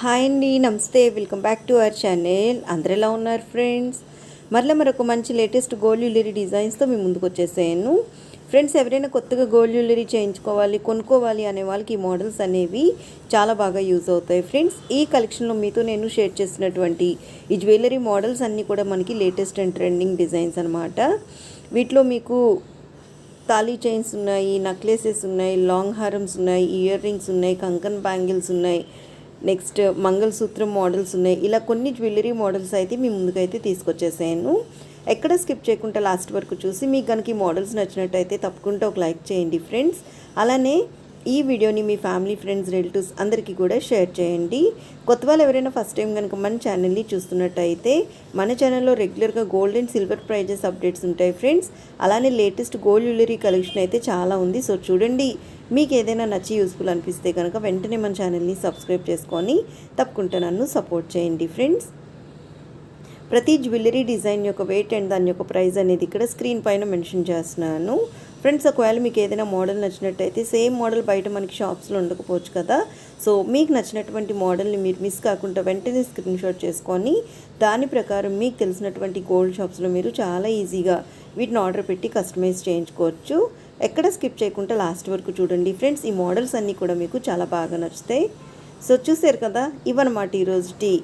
Hi అండి నమస్తే. Welcome back to our channel అందరు ఎలా ఉన్నారు ఫ్రెండ్స్ మరలా మరొక మంచి లేటెస్ట్ గోల్డ్ జ్యువెలరీ డిజైన్స్తో మీ ముందుకు వచ్చేసాను. ఫ్రెండ్స్ ఎవరైనా కొత్తగా గోల్డ్ జ్యువెలరీ చేయించుకోవాలి కొనుక్కోవాలి అనే వాళ్ళకి ఈ మోడల్స్ అనేవి చాలా బాగా యూజ్ అవుతాయి. ఫ్రెండ్స్ ఈ కలెక్షన్లో మీతో నేను షేర్ చేసినటువంటి ఈ జ్యువెలరీ మోడల్స్ అన్నీ కూడా మనకి లేటెస్ట్ అండ్ ట్రెండింగ్ డిజైన్స్ అనమాట వీటిలో మీకు తాళీ చైన్స్ ఉన్నాయి నెక్లెసెస్ ఉన్నాయి లాంగ్ హారమ్స్ ఉన్నాయి ఇయర్ రింగ్స్ ఉన్నాయి కంకన్ బ్యాంగిల్స్ ఉన్నాయి నెక్స్ట్ మంగళసూత్రం మోడల్స్ ఉన్నాయి. ఇలా కొన్ని జ్యువెలరీ మోడల్స్ అయితే మీ ముందుకైతే తీసుకొచ్చేసాను. ఎక్కడ స్కిప్ చేయకుండా లాస్ట్ వరకు చూసి మీకు కనుక ఈ మోడల్స్ నచ్చినట్టయితే తప్పకుండా ఒక లైక్ చేయండి ఫ్రెండ్స్. అలానే ఈ వీడియోని మీ ఫ్యామిలీ ఫ్రెండ్స్ రిలేటివ్స్ అందరికీ కూడా షేర్ చేయండి. కొత్త వాళ్ళు ఎవరైనా ఫస్ట్ టైం కనుక మన ఛానల్ని చూస్తున్నట్టయితే మన ఛానల్లో రెగ్యులర్గా gold and silver prices updates ఉంటాయి ఫ్రెండ్స్ అలానే లేటెస్ట్ గోల్డ్ జ్యువెలరీ కలెక్షన్ అయితే చాలా ఉంది. సో చూడండి. మీకు ఏదైనా నచ్చి యూస్ఫుల్ అనిపిస్తే కనుక వెంటనే మన ఛానల్ని సబ్స్క్రైబ్ చేసుకొని తప్పకుండా నన్ను సపోర్ట్ చేయండి ఫ్రెండ్స్ ప్రతి జ్యువెలరీ డిజైన్ యొక్క వెయిట్ అండ్ దాని యొక్క ప్రైస్ అనేది ఇక్కడ స్క్రీన్ పైన మెన్షన్ చేస్తున్నాను. ఫ్రెండ్స్ ఒకవేళ మీకు ఏదైనా మోడల్ నచ్చినట్టయితే సేమ్ మోడల్ బయట మనకి షాప్స్లో ఉండకపోవచ్చు కదా. సో మీకు నచ్చినటువంటి మోడల్ని మీరు మిస్ కాకుండా వెంటనే స్క్రీన్ షాట్ చేసుకొని దాని ప్రకారం మీకు తెలిసినటువంటి గోల్డ్ షాప్స్లో మీరు చాలా ఈజీగా వీటిని ఆర్డర్ పెట్టి కస్టమైజ్ చేయించుకోవచ్చు. ఎక్కడ స్కిప్ చేయకుండా లాస్ట్ వరకు చూడండి. ఫ్రెండ్స్ ఈ మోడల్స్ అన్నీ కూడా మీకు చాలా బాగా నచ్చుతాయి. సో చూసారు కదా ఇవన్నమాట ఈరోజుటి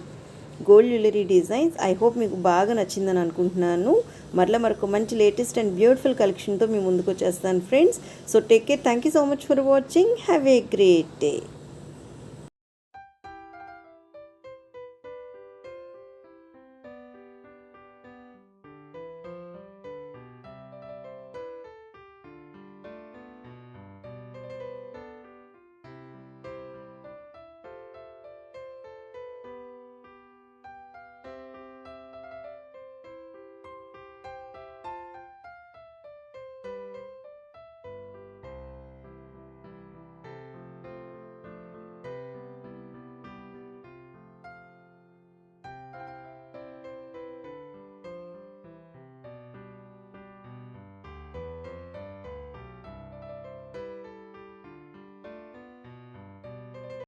gold jewellery designs. I hope మీకు బాగా నచ్చిందని అనుకుంటున్నాను. మరలా మరొక మంచి లేటెస్ట్ అండ్ బ్యూటిఫుల్ కలెక్షన్తో మీ ముందుకు వచ్చేస్తాను friends so take care thank you so much for watching have a great day